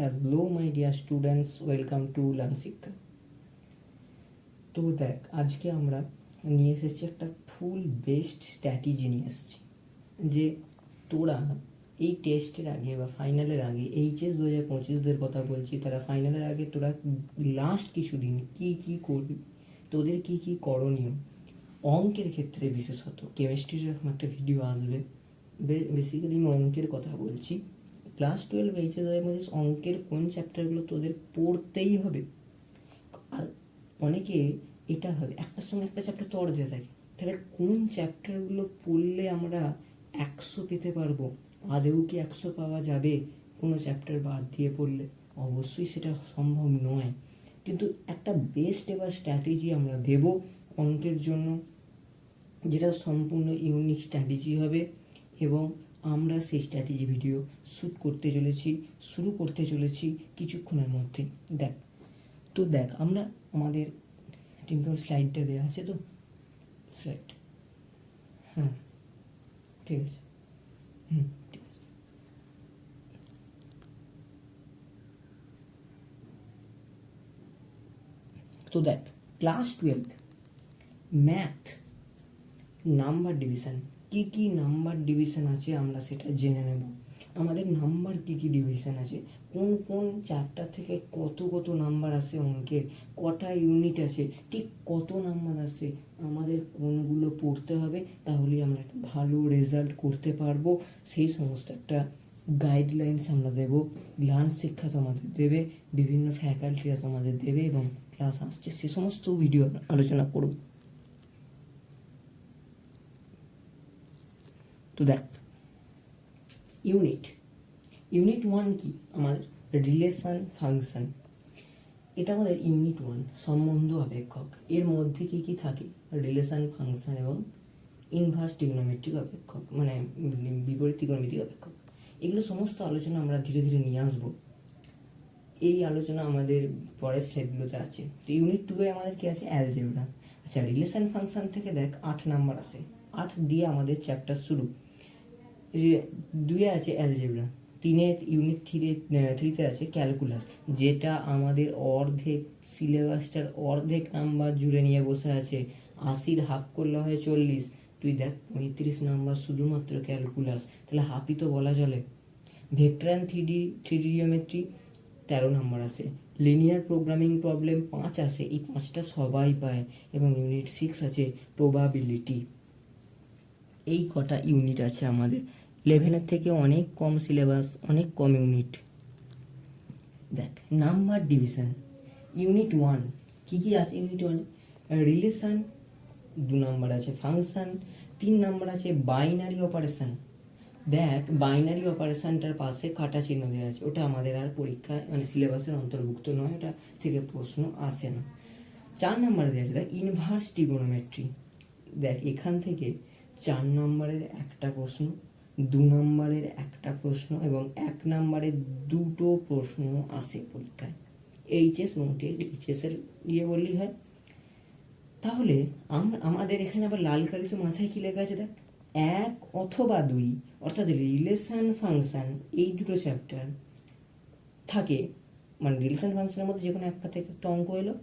Hello my dear students welcome to learn Shiksha তো দেখ, আজকে আমরা নিয়ে এসেছি একটা ফুল বেস্ট স্ট্র্যাটেজি নিয়ে এসেছি। যে তোরা এই টেস্টের আগে বা ফাইনালের আগে এইচএস দু হাজার পঁচিশদের কথা বলছি, তারা ফাইনালের আগে তোরা লাস্ট কিছুদিন কি কি করবি, তোদের কি কি করণীয়, অঙ্কের ক্ষেত্রে বিশেষত কেমিস্ট্রির এরকম একটা ভিডিও আসবে। বেসিক্যালি আমি অঙ্কের কথা বলছি। ক্লাস টুয়েলভ হাজার পঁচিশ অঙ্কের কোন চ্যাপ্টারগুলো তোদের পড়তেই হবে। আর অনেকে এটা হবে একটার সঙ্গে একটা চ্যাপ্টার তো অর্ধে থাকে। তাহলে কোন চ্যাপ্টারগুলো পড়লে আমরা একশো পেতে পারব? আদেও কি একশো পাওয়া যাবে কোনো চ্যাপ্টার বাদ দিয়ে পড়লে? অবশ্যই সেটা সম্ভব নয়। কিন্তু একটা বেস্ট এবার স্ট্র্যাটেজি আমরা দেব অঙ্কের জন্য, যেটা সম্পূর্ণ ইউনিক স্ট্র্যাটেজি হবে এবং আমরা সেই স্ট্র্যাটেজি ভিডিও শ্যুট করতে চলেছি, শুরু করতে চলেছি কিছুক্ষণের মধ্যে। দেখ, তো দেখ, আমরা আমাদের টিম্পল স্লাইডটা দেওয়া আছে তো? স্লাইড হ্যাঁ ঠিক আছে। হুম, ঠিক আছে। তো দেখ class twelve math number division কি কি নাম্বার ডিভিশন আছে আমরা সেটা জেনে নেব। আমাদের নাম্বার কি কি ডিভিশন আছে? কোন কোন চ্যাপ্টার থেকে কত কত নাম্বার আসে অঙ্কের? কটা ইউনিট আছে? ঠিক কত নাম্বার আসে? আমাদের কোনগুলো পড়তে হবে তাহলেই আমরা একটা ভালো রেজাল্ট করতে পারব। সেই সমস্ত একটা গাইডলাইন্স আমরা দেব। লার্ন শিক্ষা তোমাদের দেবে, বিভিন্ন ফ্যাকাল্টিরা তোমাদের দেবে এবং ক্লাস আসছে। সে সমস্ত ভিডিও আলোচনা করব। তো দেখ ইউনিট ইউনিট ওয়ান কি? আমাদের রিলেশন ফাংশন এটা আমাদের ইউনিট ওয়ান সম্বন্ধ অপেক্ষক। এর মধ্যে কি কি থাকে? রিলেশন ফাংশন এবং ইনভার্স টিগনোমেট্রিক অপেক্ষক মানে বিপরীত ত্রিকোণমিতিক অপেক্ষক। এগুলো সমস্ত আলোচনা আমরা ধীরে ধীরে নিয়ে আসব। এই আলোচনা আমাদের পরের সেটগুলোতে আছে। তো ইউনিট টুয়ে আমাদের কি আছে? অ্যালজেব্রা আচ্ছা রিলেশন ফাংশন থেকে দেখ, আট নাম্বার আছে। আট দিয়ে আমাদের চ্যাপ্টার শুরু। দুয়ে আছে অ্যালজেব্রা তিনে ইউনিট থ্রি থ্রিতে আছে ক্যালকুলাস যেটা আমাদের অর্ধেক সিলেবাসটার অর্ধেক নাম্বার জুড়ে নিয়ে বসে আছে। আশির হাফ করলে হয় চল্লিশ, তুই দেখ পঁয়ত্রিশ নাম্বার শুধুমাত্র ক্যালকুলাস তাহলে হাফই তো বলা চলে। Vector and three D three geometry তেরো নাম্বার আসে লিনিয়ার প্রোগ্রামিং প্রবলেম পাঁচ আসে এই পাঁচটা সবাই পায়, এবং ইউনিট সিক্স আছে প্রবাবিলিটি এই কটা ইউনিট আছে আমাদের। ইলেভেনের থেকে অনেক কম সিলেবাস, অনেক কম ইউনিট। দেখ, নাম্বার ডিভিশন, ইউনিট ওয়ান। কী কী আছে ইউনিট ওয়ান? রিলেশন, দু নাম্বার আছে ফাংশন, তিন নাম্বার আছে বাইনারি অপারেশন। দেখ, বাইনারি অপারেশনটার পাশে কাটা চিহ্ন দেওয়া আছে। ওটা আমাদের আর পরীক্ষায় মানে সিলেবাসের অন্তর্ভুক্ত নয়, ওটা থেকে প্রশ্ন আসে না। চার নাম্বারে দেওয়া আছে, দেখ ইনভার্স টিগোনোমেট্রি দেখ, এখান থেকে চার নম্বরের একটা প্রশ্ন দু নম্বরের একটা প্রশ্ন এবং এক নম্বরের দুটো প্রশ্ন আসে পরীক্ষায়। এইচএস এবং টেট এইচএসের ইয়ে বললেই হয়। তাহলে আমরা আমাদের এখানে আবার লাল কালিতে মাথায় কী লেখা আছে দেখ? এক অথবা দুই, অর্থাৎ রিলেশন ফাংশান এই দুটো চ্যাপ্টার থাকে মানে রিলেশন ফাংশনের মধ্যে যে কোনো একটা থেকে একটা অঙ্ক এলো,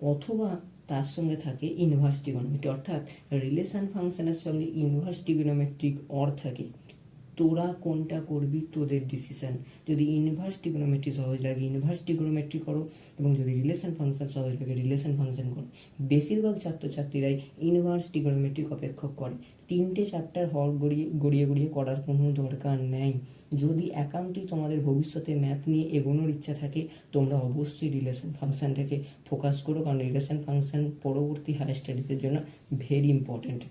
অথবা তার সঙ্গে থাকে ইনভার্স টিগোনোমেট্রি অর্থাৎ রিলেশন ফাংশনের সঙ্গে ইনভার্স টিগোনোমেট্রিক অর থাকে। তোরা কোনটা করবি তোদের ডিসিশন যদি ইনভার্স টিগোনোমেট্রি সহজ লাগে ইনভার্স টিগোনোমেট্রি করো এবং যদি রিলেশন ফাংশন সহজ লাগে রিলেশন ফাংশন করো। বেশিরভাগ ছাত্রছাত্রীরাই ইনভার্স টিগোনোমেট্রিক অপেক্ষক করে। তিনটে চ্যাপ্টার হর গড়িয়ে গড়িয়ে গড়িয়ে করার কোনো দরকার নেই। যদি একান্তই তোমাদের ভবিষ্যতে ম্যাথ নিয়ে এগোনোর ইচ্ছা থাকে, তোমরা অবশ্যই রিলেশন ফাংশনটাকে ফোকাস করো। কারণ রিলেশন ফাংশন পরবর্তী হায়ার স্টাডিজের জন্য ভেরি ইম্পর্ট্যান্ট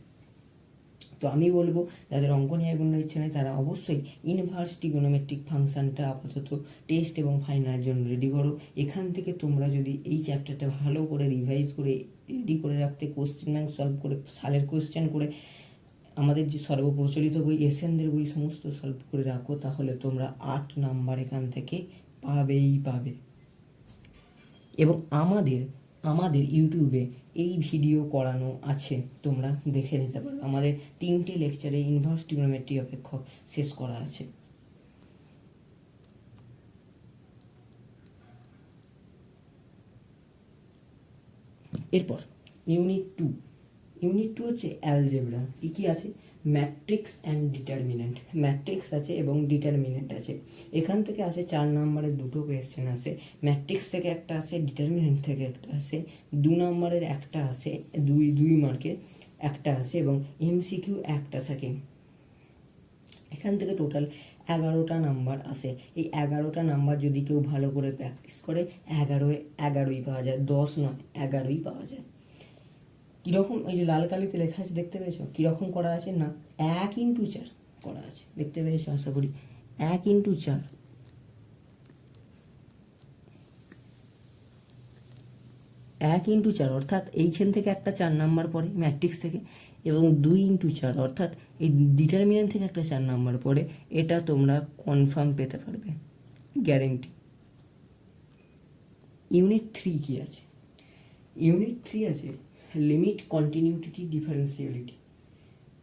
তো আমি বলব, যাদের অঙ্ক নিয়ে এগোনোর ইচ্ছে নেই, তারা অবশ্যই ইনভার্স টিগোনোমেট্রিক ফাংশনটা আপাতত টেস্ট এবং ফাইনালের জন্য রেডি করো। এখান থেকে তোমরা যদি এই চ্যাপ্টারটা ভালো করে রিভাইজ করে রেডি করে রাখতে কোশ্চেন ব্যাংক সলভ করে, সালের কোশ্চেন করে, আমাদের যে সর্বপ্রচলিত বই এসএনদের বই সমস্ত সলভ করে রাখো, তাহলে তোমরা আট নাম্বার এখান থেকে পাবেই পাবে। এবং আমাদের আমাদের ইউটিউবে এই ভিডিও করানো আছে, তোমরা দেখে নিতে পারো। আমাদের তিনটে লেকচারে ইনভার্স টিগ্নোমেট্রি অপেক্ষক শেষ করা আছে। এরপর ইউনিট টু ইউনিট টু হচ্ছে অ্যালজেব্রা কী কী আছে? Matrix and determinant. ম্যাট্রিক্স আছে এবং ডিটারমিনেন্ট আছে। এখান থেকে আসে চার নম্বরের দুটো কোয়েশ্চেন আসে। ম্যাট্রিক্স থেকে একটা আসে, ডিটারমিনেন্ট থেকে একটা আসে, দু নম্বরের একটা আসে, দুই দুই মার্কের একটা আসে এবং এমসিকিউ একটা থাকে। এখান থেকে টোটাল এগারোটা নাম্বার আসে। এই এগারোটা নাম্বার যদি কেউ ভালো করে প্র্যাকটিস করে, এগারোয় এগারোই পাওয়া যায়, দশ নয়, এগারোই পাওয়া যায়। কীরকম এই যে লাল কালিতে লেখা আছে দেখতে পেয়েছ? কীরকম করা আছে? না, এক ইন্টু চার করা আছে। দেখতে পেয়েছ? আশা করি। এক ইন্টু চার। এক ইন্টু চার, অর্থাৎ এইখান থেকে একটা চার নাম্বার পড়ে, ম্যাট্রিক্স থেকে, এবং দুই ইন্টু চার, অর্থাৎ এই ডিটারমিনেন্ট থেকে একটা চার নাম্বার পড়ে, এটা তোমরা কনফার্ম পেতে পারবে। গ্যারেন্টি। ইউনিট থ্রি কী আছে? ইউনিট থ্রি আছে লিমিট কন্টিনিউটি ডিফারেন্সিয়ালিটি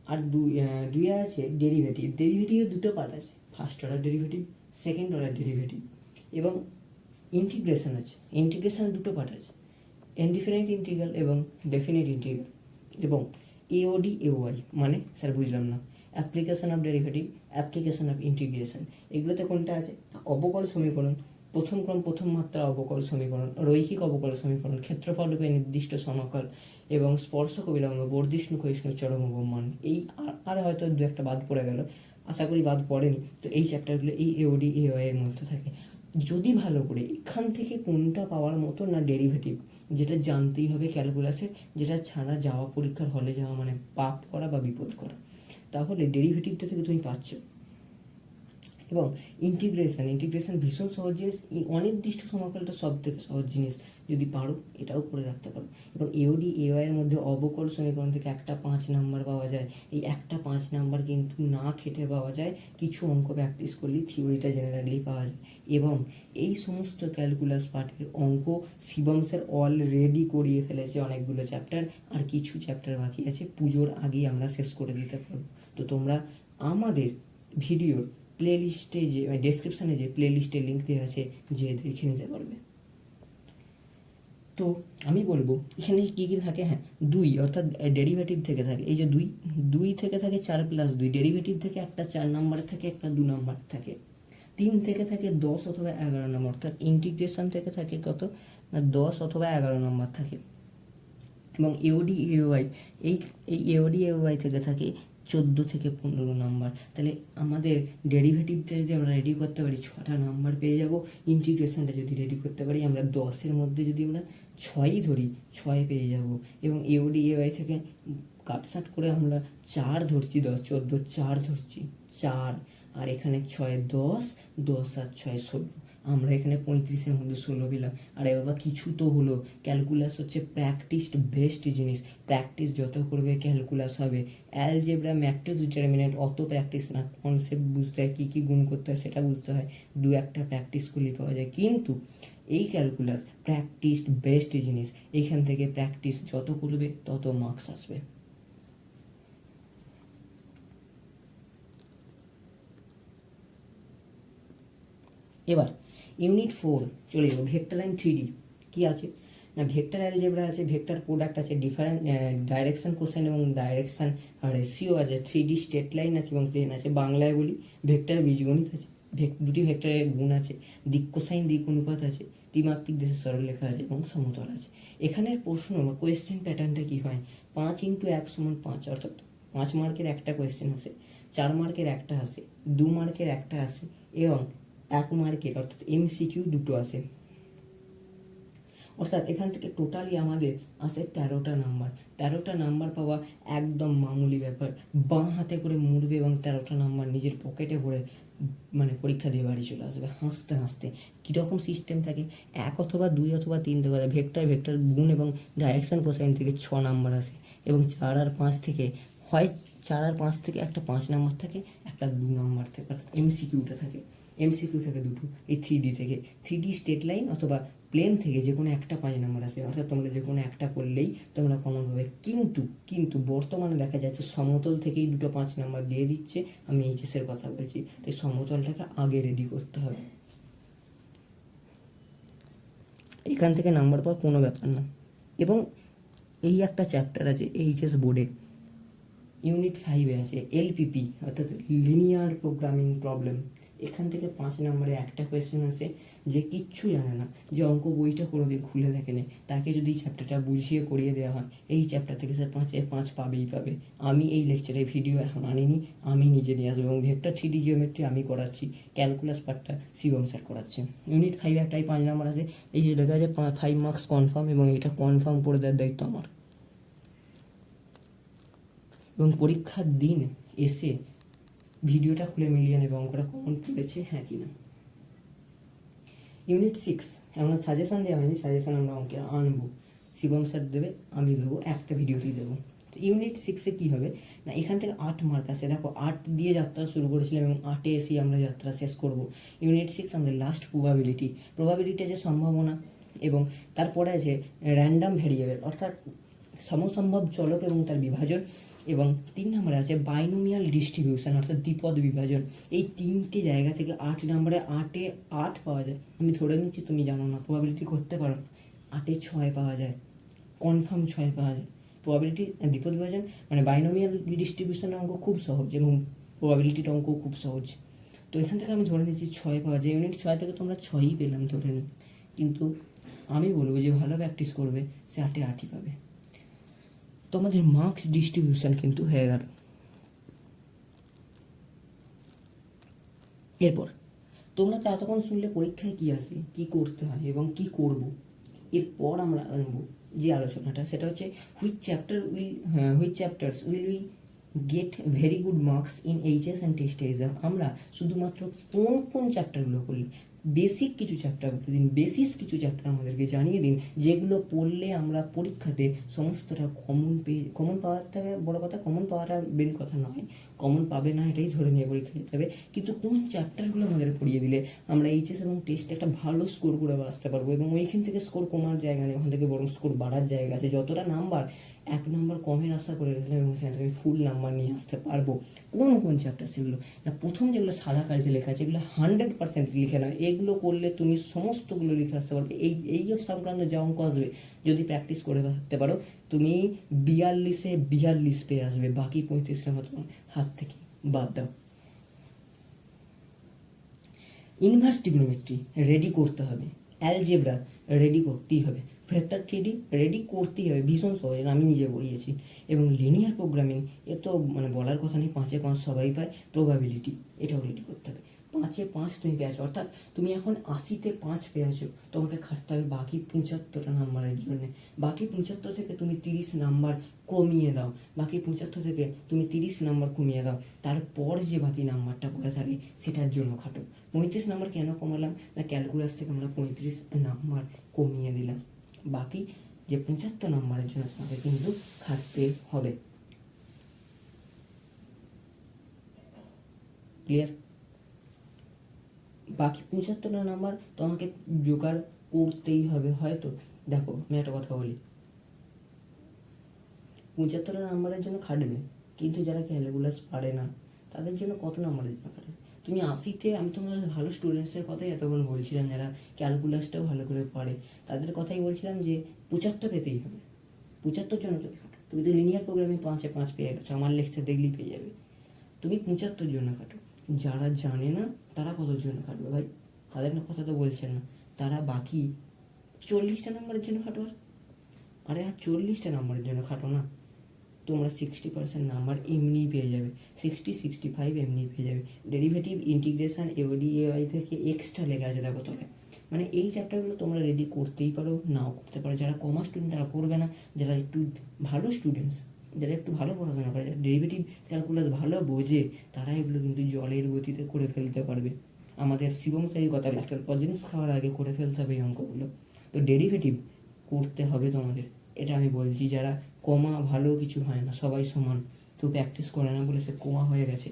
আর দুই দুই আছে ডেরিভেটিভ ডেরিভেটিভের দুটো পার্ট আছে। First order derivative second order derivative এবং ইন্টিগ্রেশন আছে। ইন্টিগ্রেশনের দুটো পার্ট আছে। ইনডিফিনিট ইন্টিগ্রাল এবং ডেফিনিট ইন্টিগ্রাল এবং এওডি এওয়াই মানে স্যার বুঝলাম না। Application of derivative application of integration এগুলোতে কোনটা আছে? অবকল সমীকরণ, প্রথম ক্রম, প্রথম মাত্রা অবকল সমীকরণ, রৈখিক অবকল সমীকরণ, ক্ষেত্রফল রূপে নির্দিষ্ট সমাকল এবং স্পর্শক অবিলম্ব বর্ধিষ্ণু, ক্ষয়িষ্ণু, চরম অবমান এই আর- হয়তো দু একটা বাদ পড়ে গেল। আশা করি বাদ পড়েনি। তো এই চ্যাপ্টারগুলো এই এওডি এওয়াই এর মধ্যে থাকে। যদি ভালো করে এখান থেকে কোনটা পাওয়ার মতো না ডেরিভেটিভ যেটা জানতেই হবে ক্যালকুলাসের যেটা ছাড়া যাওয়া, পরীক্ষার হলে যাওয়া মানে পাপ করা বা বিপদ করা, তাহলে ডেরিভেটিভটা থেকে তুমি পাচ্ছ। এবং ইন্টিগ্রেশন ইন্টিগ্রেশন ভীষণ সহজ জিনিস। অনির্দিষ্ট সমাকলটা সব থেকে সহজ জিনিস। যদি পারো, এটাও করে রাখতে পারো। এবং এওডি এওয়াই এর মধ্যে অবকল সমীকরণ থেকে একটা পাঁচ নাম্বার পাওয়া যায়। এই একটা পাঁচ নাম্বার কিন্তু না খেটে পাওয়া যায়, কিছু অঙ্ক প্র্যাকটিস করলেই থিওরিটা জেনে রাখলেই পাওয়া যায়। এবং এই সমস্ত ক্যালকুলাস পার্টের অঙ্ক শিবম স্যার অলরেডি করিয়ে ফেলেছে অনেকগুলো চ্যাপ্টার আর কিছু চ্যাপ্টার বাকি আছে, পুজোর আগেই আমরা শেষ করে দিতে পারব। তো তোমরা আমাদের ভিডিওর প্লে লিস্টে যে ডেসক্রিপশানে যে প্লে লিস্টের লিঙ্ক দেওয়া আছে যে দেখে নিতে পারবে। তো আমি বলব, এখানে কী কী থাকে? হ্যাঁ দুই, অর্থাৎ ডেরিভেটিভ থেকে থাকে। এই যে দুই দুই থেকে থাকে চার প্লাস দুই। ডেরিভেটিভ থেকে একটা চার নাম্বার থাকে, একটা দু নাম্বার থাকে। তিন থেকে থাকে দশ অথবা এগারো নম্বর অর্থাৎ ইন্টিগ্রেশন থেকে থাকে কত? না, দশ অথবা এগারো নম্বর থাকে। এবং এওডি এওয়াই এই এই এওডি এওয়াই থেকে থাকে চোদ্দ থেকে পনেরো নাম্বার। তাহলে আমাদের ডেরিভেটিভটা যদি আমরা রেডি করতে পারি, ছটা নাম্বার পেয়ে যাব। ইন্টিগ্রেশনটা যদি রেডি করতে পারি, আমরা দশের মধ্যে যদি আমরা ছয়ই ধরি, ছয় পেয়ে যাব। এবং এওডি এওয়াই থেকে কাটসাট করে আমরা চার ধরছি, দশ, চোদ্দ, চার ধরছি, চার। আর এখানে ছয় দশ দশ আর ছয় ষোলো আমরা এখানে পঁয়ত্রিশের মধ্যে ষোলো পেলাম। আরে বাবা, কিছু তো হলো। ক্যালকুলাস হচ্ছে প্র্যাকটিসড বেস্ট জিনিস। প্র্যাকটিস যত করবে ক্যালকুলাস হবে। অ্যালজেব্রা ম্যাট্রিক্স ডিটারমিনেন্ট অত প্র্যাকটিস না। কনসেপ্ট বুঝতে হয়, কী কী গুণ করতে হয়, সেটা বুঝতে হয়। দু একটা প্র্যাকটিস করলেই পাওয়া যায়। কিন্তু এই ক্যালকুলাস প্র্যাকটিসড বেস্ট জিনিস, এখান থেকে প্র্যাকটিস যত করবে, তত মার্কস আসবে। এবার ইউনিট ফোর, চলে যাব, ভেক্টর অ্যান্ড থ্রি ডি, কী আছে? না, ভেক্টর অ্যালজেব্রা আছে, ভেক্টর প্রোডাক্ট আছে ডিফারেন্ট ডাইরেকশন কোশ্চেন এবং ডাইরেকশন রেশিও আছে, থ্রি ডি স্টেট লাইন আছে এবং প্লেন আছে, বাংলায় বলি ভেক্টর বীজগণিত আছে দুটি ভেক্টরের গুণ আছে, দিক কোসাইন, দিক অনুপাত আছে, ত্রিমাত্রিক দেশের সরলরেখা আছে এবং সমতল আছে। এখানের প্রশ্ন বা কোয়েশ্চেন প্যাটার্নটা কী হয়? পাঁচ ইন্টু এক সমান পাঁচ, অর্থাৎ পাঁচ মার্কের একটা কোয়েশ্চেন আসে, চার মার্কের একটা আসে, দু মার্কের একটা আসে, এবং এক মার্কের অর্থাৎ এমসিকিউ দুটো আসে অর্থাৎ এখান থেকে টোটালি আমাদের আসে তেরোটা নাম্বার তেরোটা নাম্বার পাওয়া একদম মামুলি ব্যাপার। বাঁ হাতে করে মুড়বে এবং তেরোটা নাম্বার নিজের পকেটে ভরে মানে পরীক্ষা দিয়ে বাড়ি চলে আসবে। হাসতে হাসতে। কীরকম সিস্টেম থাকে? এক অথবা দুই অথবা তিন দেওয়া ভেক্টর ভেক্টর গুণ এবং ডাইরেকশন কোসাইন থেকে ছ নাম্বার আসে। এবং চার আর পাঁচ থেকে, হয় চার আর পাঁচ থেকে একটা পাঁচ নাম্বার থাকে, একটা দু নাম্বার থাকে। অর্থাৎ এমসিকিউটা থাকে। এমসিকিউ থাকে দুটো, এই থ্রি ডি থেকে। থ্রি ডি স্টেট লাইন অথবা প্লেন থেকে যে কোনো একটা পাঁচ নাম্বার আসে অর্থাৎ তোমরা যে কোনো একটা করলেই তোমরা কমন পাবে। কিন্তু কিন্তু বর্তমানে দেখা যাচ্ছে সমতল থেকেই দুটো পাঁচ নাম্বার দিয়ে দিচ্ছে। আমি এইচএসের কথা বলছি। তাই সমতলটাকে আগে রেডি করতে হবে। এখান থেকে নাম্বার পাওয়া কোনো ব্যাপার না। এবং এই একটা চ্যাপ্টার আছে এইচএস বোর্ডে ইউনিট ফাইভে আছে। এলপিপি অর্থাৎ লিনিয়ার প্রোগ্রামিং প্রবলেম এখান থেকে পাঁচ নম্বরে একটা কোয়েশ্চেন আসে যে কিচ্ছু জানে না, যে অঙ্ক বইটা কোনোদিন খুলে দেখেনি। তাকে যদি চ্যাপ্টারটা বুঝিয়ে করিয়ে দেওয়া হয়, এই চ্যাপ্টার থেকে সে পাঁচে পাঁচ পাবেই পাবে। আমি এই লেকচারে ভিডিও এখন আনিনি, আমি নিজে নিয়ে আসব এবং ভেক্টর থ্রি জিওমেট্রি আমি করাচ্ছি ক্যালকুলাস পার্টটা শিবম স্যার করাচ্ছে। ইউনিট ফাইভ একটাই পাঁচ নম্বর আছে এই যে লেখা আছে ফাইভ মার্কস কনফার্ম এবং এটা কনফার্ম করে দেওয়ার দায়িত্ব আমার। এবং পরীক্ষার দিন এসে ভিডিওটা খুলে মিলিয়ে নেবে, অঙ্কটা কমন পড়েছে হ্যাঁ কি না? ইউনিট সিক্স আমরা সাজেশান দেওয়া হয়নি সাজেশান আমরা অঙ্কে আনব। শিবম স্যার দেবে, আমি দেবো, একটা ভিডিওতেই দেবো। তো ইউনিট সিক্সে কী হবে? না, এখান থেকে আট মার্ক আসে। দেখো, আট দিয়ে যাত্রা শুরু করেছিলাম এবং আটে এসে আমরা যাত্রা শেষ করব। ইউনিট সিক্স আমাদের লাস্ট প্রবাবিলিটি প্রবাবিলিটি আছে সম্ভাবনা এবং তারপরে আছে র্যান্ডাম ভ্যারিয়েবল অর্থাৎ সমসম্ভব চলক এবং তার বিভাজন এবং তিন নম্বরে আছে বাইনোমিয়াল ডিস্ট্রিবিউশন অর্থাৎ দ্বিপদ বিভাজন। এই তিনটে জায়গা থেকে আট নম্বরে আটে আট পাওয়া যায়। আমি ধরে নিচ্ছি তুমি জানো না প্রবাবিলিটি করতে পারো আটে ছয় পাওয়া যায় কনফার্ম ছয় পাওয়া যায়। প্রবাবিলিটি দ্বিপদ বিভাজন মানে বাইনোমিয়াল ডিস্ট্রিবিউশনের অঙ্ক খুব সহজ এবং প্রবাবিলিটির অঙ্ক খুব সহজ। তো এখান থেকে আমি ধরে নিচ্ছি ছয় পাওয়া যায়। ইউনিট ছয় থেকে তোমরা ছয়ই পেলাম ধরে নিই কিন্তু আমি বলব যে ভালো প্র্যাকটিস করবে, সে আটে আটই পাবে। তোমাদের মার্কস ডিস্ট্রিবিউশন কিন্তু হয়ে গেল। এরপর, তোমরা তো এতক্ষণ শুনলে পরীক্ষায় কি আসে কি করতে হয় এবং কি করব? এরপর আমরা আনব যে আলোচনাটা, সেটা হচ্ছে which chapter will which chapters will we get very good marks in HS and test exam আমরা শুধুমাত্র কোন কোন চ্যাপ্টারগুলো করলে বেসিক কিছু চ্যাপ্টার দিন বেসিস কিছু চ্যাপ্টার আমাদেরকে জানিয়ে দিন, যেগুলো পড়লে আমরা পরীক্ষাতে সমস্তটা কমন পেয়ে কমন পাওয়ারটা বড় কথা কমন পাওয়াটা মেন কথা নয়। কমন পাবে না, এটাই ধরে নিয়ে পরীক্ষা দিতে হবে। কিন্তু কোন চ্যাপ্টারগুলো আমাদের পড়িয়ে দিলে আমরা এইচএস এবং টেস্টে একটা ভালো স্কোর করে আসতে পারব এবং ওইখান থেকে স্কোর কমার জায়গা নেই, ওখান থেকে বরং স্কোর বাড়ার জায়গা আছে। যতটা নাম্বার এক নম্বর কমের আশা করে গেছিলাম এবং সেখান থেকে ফুল নাম্বার নিয়ে আসতে পারব। কোন কোন চ্যাপ্টার সেগুলো? না, প্রথম যেগুলো সাদা কালিতে লেখা আছে, এগুলো হান্ড্রেড পার্সেন্ট লিখে না এগুলো করলে তুমি সমস্তগুলো লিখে আসতে পারবে। এই এই সংক্রান্ত যা অঙ্ক আসবে যদি প্র্যাকটিস করে থাকতে পারো, তুমি বিয়াল্লিশে বিয়াল্লিশ পেয়ে আসবে, বাকি পঁয়ত্রিশটা মাত্র হাত থেকে বাদ দাও। ইনভার্স টিগ্নোমেট্রি রেডি করতে হবে অ্যালজেব্রা রেডি করতেই হবে ভেক্টর থ্রিডি রেডি করতেই হবে, ভীষণ সহজ আমি নিজে পড়িয়েছি এবং লিনিয়ার প্রোগ্রামিং এ তো মানে বলার কথা নেই, পাঁচে পাঁচ সবাই পায় প্রবাবিলিটি এটাও রেডি করতে হবে। পাঁচে পাঁচ তুমি পেয়েছ, অর্থাৎ তুমি এখন আশিতে পাঁচ পেয়েছ। তোমাকে খাটতে হবে বাকি পঁচাত্তরটা নাম্বারের জন্য। বাকি পঁচাত্তর থেকে তুমি তিরিশ নাম্বার কমিয়ে দাও। বাকি পঁচাত্তর থেকে তুমি তিরিশ নাম্বার কমিয়ে দাও। তারপর যে বাকি নাম্বারটা পড়ে থাকে, সেটার জন্য খাটো। পঁয়ত্রিশ নাম্বার কেন কমালাম? না ক্যালকুলাস থেকে আমরা পঁয়ত্রিশ নাম্বার কমিয়ে দিলাম। বাকি যে পঁচাত্তর নাম্বারের জন্য তোমাকে কিন্তু খাটতে হবে। ক্লিয়ার বাকি পঁচাত্তরটা নাম্বার তোমাকে জোগাড় করতেই হবে, হয়তো। দেখো, আমি একটা কথা বলি। পঁচাত্তরটা নাম্বারের জন্য খাটবে, কিন্তু যারা ক্যালকুলাস পারে না, তাদের জন্য কত নাম্বারের জন্য খাটবে তুমি আশিতে, আমি তোমাদের ভালো স্টুডেন্টসের কথাই এতক্ষণ বলছিলাম, যারা ক্যালকুলাসটাও ভালো করে পারে, তাদের কথাই বলছিলাম যে পঁচাত্তর পেতেই হবে। পঁচাত্তর জন্য তুমি খাটো। তুমি তো লিনিয়ার প্রোগ্রামে পাঁচে পাঁচ পেয়ে গেছো, আমার লেকচার দেখলেই পেয়ে যাবে। তুমি পঁচাত্তর জন্য খাটো। যারা জানে না, তারা কতর জন্য খাটবে? ভাই, তাদের না কথা তো বলছেন না। তারা বাকি চল্লিশটা নাম্বারের জন্য খাটো আর, আরে আর চল্লিশটা নাম্বারের জন্য খাটো না। তোমরা সিক্সটি পার্সেন্ট নাম্বার এমনিই পেয়ে যাবে। সিক্সটি সিক্সটি ফাইভ এমনিই পেয়ে যাবে। ডেরিভেটিভ ইন্টিগ্রেশন এওডিএআই থেকে এক্সট্রা লেগে আছে দেখো তলে মানে এই চ্যাপ্টারগুলো তোমরা রেডি করতেই পারো, নাও করতে পারো। যারা কমার্স স্টুডেন্ট তারা করবে না। যারা একটু ভালো স্টুডেন্টস যারা একটু ভালো পড়াশোনা করে, যারা ডেরিভেটিভ ক্যালকুলাস ভালো বোঝে, তারা এগুলো কিন্তু জলের গতিতে করে ফেলতে পারবে। আমাদের শিবম স্যারের কথা একটা লজেন্স খাওয়ার আগে করে ফেলতে হবে এই অঙ্কগুলো। তো ডেরিভেটিভ করতে হবে তোমাদের। এটা আমি বলছি, যারা কমা ভালো কিছু হয় না, সবাই সমান, তো প্র্যাকটিস করে না বলে সে কমা হয়ে গেছে।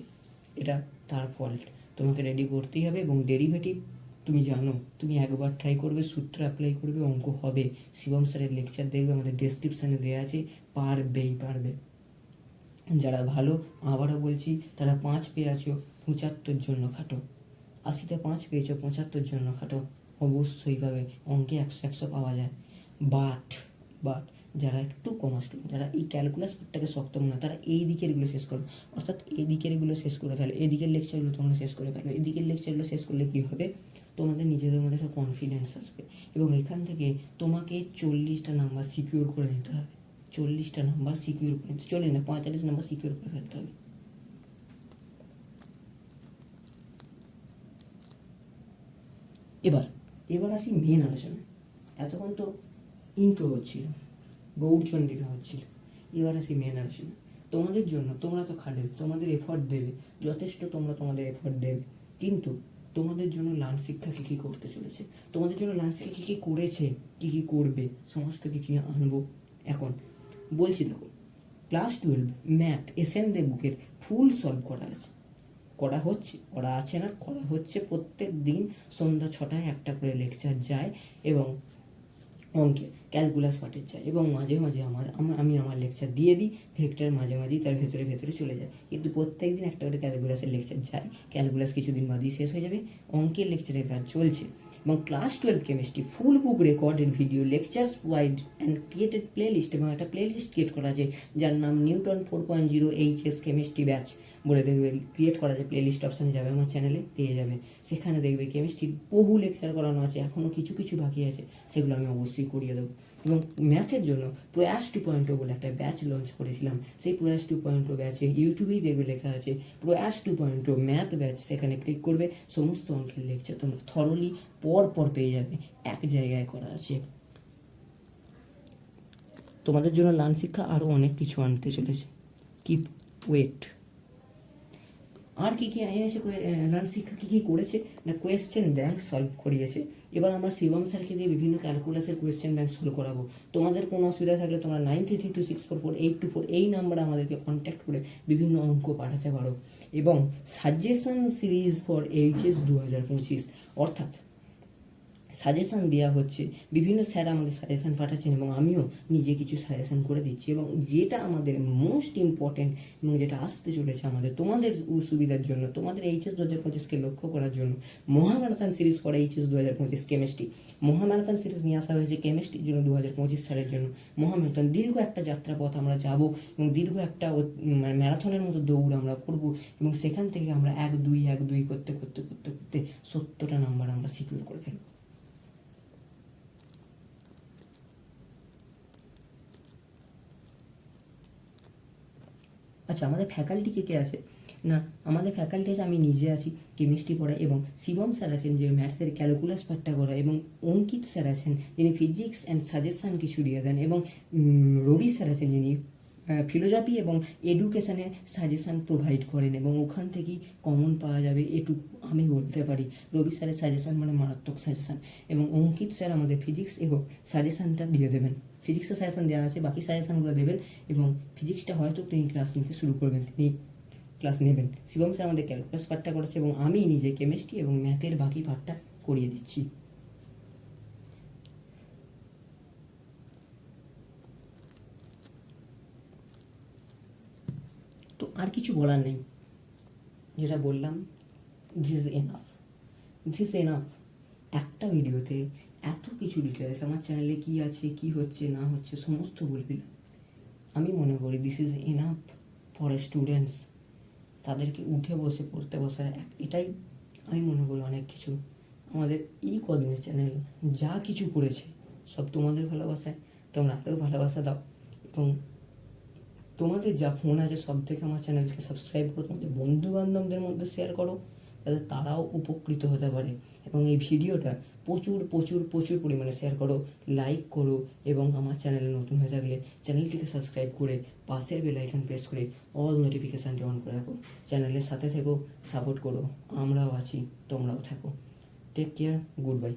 এটা তার ফল্ট তোমাকে রেডি করতেই হবে এবং ডেরিভেটিভ তুমি জানো, তুমি একবার ট্রাই করবে, সূত্র অ্যাপ্লাই করবে, অঙ্ক হবে। শিবম স্যারের লেকচার দেখবে, আমাদের ডেসক্রিপশানে দেওয়া আছে পারবেই পারবে। যারা ভালো, আবারও বলছি, তারা পাঁচ পেয়ে আছো, পঁচাত্তর জন্য খাটো। আশিতে পাঁচ পেয়েছ, পঁচাত্তর জন্য খাটো। অবশ্যই পাবে অঙ্কে একশো একশো পাওয়া যায়। বাট বাট যারা একটু কমার্স যারা এই ক্যালকুলাস পার্টটাকে শক্ত মনে হয়, তারা এই দিকেরগুলো শেষ করো। অর্থাৎ এই দিকেরগুলো শেষ করে ফেলো এদিকের লেকচারগুলো তোমরা শেষ করে ফেলো। এদিকের লেকচারগুলো শেষ করলে কী হবে? তোমাদের নিজেদের মধ্যে একটা কনফিডেন্স আসবে। এবং এখান থেকে তোমাকে চল্লিশটা নাম্বার সিকিউর করে নিতে হবে। চল্লিশটা নাম্বার সিকিউর করে নিতে চল্লিশ না, পঁয়তাল্লিশ নাম্বার সিকিউর করে ফেলতে হবে। এবার এবার আসি মেন আলোচনা এতক্ষণ তো ইন্ট্রো হচ্ছিল গৌরচন্ডিকা হচ্ছিল। এবার আসি মেন আলোচনা তোমাদের জন্য তোমরা তো খাটবে, তোমাদের এফর্ট দেবে, যথেষ্ট তোমরা তোমাদের এফর্ট দেবে। কিন্তু তোমাদের জন্য শিক্ষা কী কী করতে চলেছে? তোমাদের জন্য শিক্ষা কী কী করেছে? কী কী করবে? সমস্ত কিছু আনব এখন। বলছি দেখো class twelve math S N Dey বুকের ফুল সলভ করা আছে। করা হচ্ছে, করা আছে না, করা হচ্ছে প্রত্যেক দিন সন্ধ্যা ছটায় একটা করে লেকচার যায় এবং অঙ্কে ক্যালকুলাস পার্টের চাই। এবং মাঝে মাঝে আমার আমি আমার লেকচার দিয়ে দিই ভেক্টর মাঝে মাঝেই তার ভেতরে ভেতরে চলে যায়। কিন্তু প্রত্যেক দিন একটা করে ক্যালকুলাসের লেকচার যায় ক্যালকুলাস কিছুদিন বাদেই শেষ হয়ে যাবে। অঙ্কের লেকচারের কাজ চলছে। এবং class twelve chemistry full book recorded video lectures wide and created playlist এবং একটা প্লে লিস্ট ক্রিয়েট করা আছে, যার নাম Newton four point zero H S chemistry batch বলে দেখবে ক্রিয়েট করা আছে প্লেলিস্ট অপশানে যাবে আমার চ্যানেলে পেয়ে যাবে। সেখানে দেখবে কেমিস্ট্রির বহু লেকচার করানো আছে এখনও কিছু কিছু বাকি আছে, সেগুলো আমি অবশ্যই করিয়ে দেবো। এবং ম্যাথের জন্য প্রয়াস টু পয়েন্ট বলে একটা ব্যাচ লঞ্চ করেছিলাম, সেই প্রয়াস টু পয়েন্ট ব্যাচে ইউটিউবেই দেখবে লেখা আছে, Prayas two point math batch সেখানে ক্লিক করবে, সমস্ত অঙ্কের লেকচার তোমরা থরলি পর পর পেয়ে যাবে, এক জায়গায় করা আছে। তোমাদের জন্য লান শিক্ষা আরও অনেক কিছু আনতে চলেছে। কিপ ওয়েট আর কী কী এনেছে নান শিক্ষা কী কী করেছে, না কোয়েশ্চেন ব্যাংক সলভ করিয়েছে। এবার আমরা শিবম স্যারকে দিয়ে বিভিন্ন ক্যালকুলাসের কোয়েশ্চেন ব্যাংক সলভ করাবো। তোমাদের কোনো অসুবিধা থাকলে তোমরা nine three three two six four four eight two four এই নাম্বারে আমাদেরকে কন্ট্যাক্ট করে বিভিন্ন অঙ্ক পাঠাতে পারো। এবং সাজেশন সিরিজ ফর এইচএস দু হাজার পঁচিশ, অর্থাৎ সাজেশান দেওয়া হচ্ছে, বিভিন্ন স্যার আমাদের সাজেশান পাঠাচ্ছেন এবং আমিও নিজে কিছু সাজেশান করে দিচ্ছি এবং যেটা আমাদের মোস্ট ইম্পর্টেন্ট এবং যেটা আসতে চলেছে আমাদের তোমাদের সুবিধার জন্য, তোমাদের এইচএস দু হাজার পঁচিশকে লক্ষ্য করার জন্য, মহামারাথন সিরিজ পরে এইচএস দু হাজার পঁচিশ কেমিস্ট্রি মহামারাথন সিরিজ নিয়ে আসা হয়েছে কেমিস্ট্রির জন্য দু হাজার পঁচিশ সালের জন্য, মহামারাথন দীর্ঘ একটা যাত্রাপথ আমরা যাব এবং দীর্ঘ একটা মানে ম্যারাথনের মতো দৌড় আমরা করব এবং সেখান থেকে আমরা এক দুই এক দুই করতে করতে করতে করতে সত্তরটা নাম্বার আমরা সিকিউর করে ফেলব। আচ্ছা আমাদের ফ্যাকাল্টি কে কে আছে? না, আমাদের ফ্যাকাল্টি আছে, আমি নিজে আছি কেমিস্ট্রি পড়াই এবং শিবম স্যার আছেন যে ম্যাথসের ক্যালকুলাস পার্টটা করা এবং অঙ্কিত স্যার আছেন, যিনি ফিজিক্স অ্যান্ড সাজেশন কিছু দিয়ে দেন, এবং রবি স্যার আছেন, যিনি ফিলোজফি এবং এডুকেশানে সাজেশান প্রোভাইড করেন এবং ওখান থেকেই কমন পাওয়া যাবে এটুকু আমি বলতে পারি। রবি স্যারের সাজেশান মানে মারাত্মক সাজেশান এবং অঙ্কিত স্যার আমাদের ফিজিক্স এবং সাজেশানটা দিয়ে দেবেন। ফিজিক্সের সাজেশান দেওয়া আছে, বাকি সাজেশানগুলো দেবেন এবং ফিজিক্সটা হয়তো তিনি ক্লাস নিতে শুরু করবেন, তিনি ক্লাস নেবেন। শিবম স্যার আমাদের ক্যালকুলাস পার্টটা করেছে এবং আমি নিজে কেমিস্ট্রি এবং ম্যাথের বাকি পার্টটা করিয়ে দিচ্ছি। আর কিছু বলার নেই। যেটা বললাম this enough this is enough একটা ভিডিওতে এত কিছু ডিটেলস আমার চ্যানেলে কি আছে, কি হচ্ছে, না হচ্ছে, সমস্ত বলে দিলাম। আমি মনে করি this is enough for students তাদেরকে উঠে বসে, পড়তে বসার এটাই আমি মনে করি অনেক কিছু। আমাদের এই কদিনের চ্যানেল যা কিছু করেছে, সব তোমাদের ভালোবাসায়। তোমরা আরও ভালোবাসা দাও এবং তোমাদের যা ফোন আছে সব থেকে আমার চ্যানেলকে সাবস্ক্রাইব করো, তোমাদের বন্ধু বান্ধবদের মধ্যে শেয়ার করো, যাতে তারাও উপকৃত হতে পারে। এবং এই ভিডিওটা প্রচুর প্রচুর প্রচুর পরিমাণে শেয়ার করো লাইক করো এবং আমার চ্যানেলে নতুন হয়ে থাকলে চ্যানেলটিকে সাবস্ক্রাইব করে পাশের বেল আইকন প্রেস করে অল নোটিফিকেশানটি অন করে রাখো। চ্যানেলের সাথে থেকো সাপোর্ট করো, আমরাও আছি, তোমরাও থাকো। Take care good bye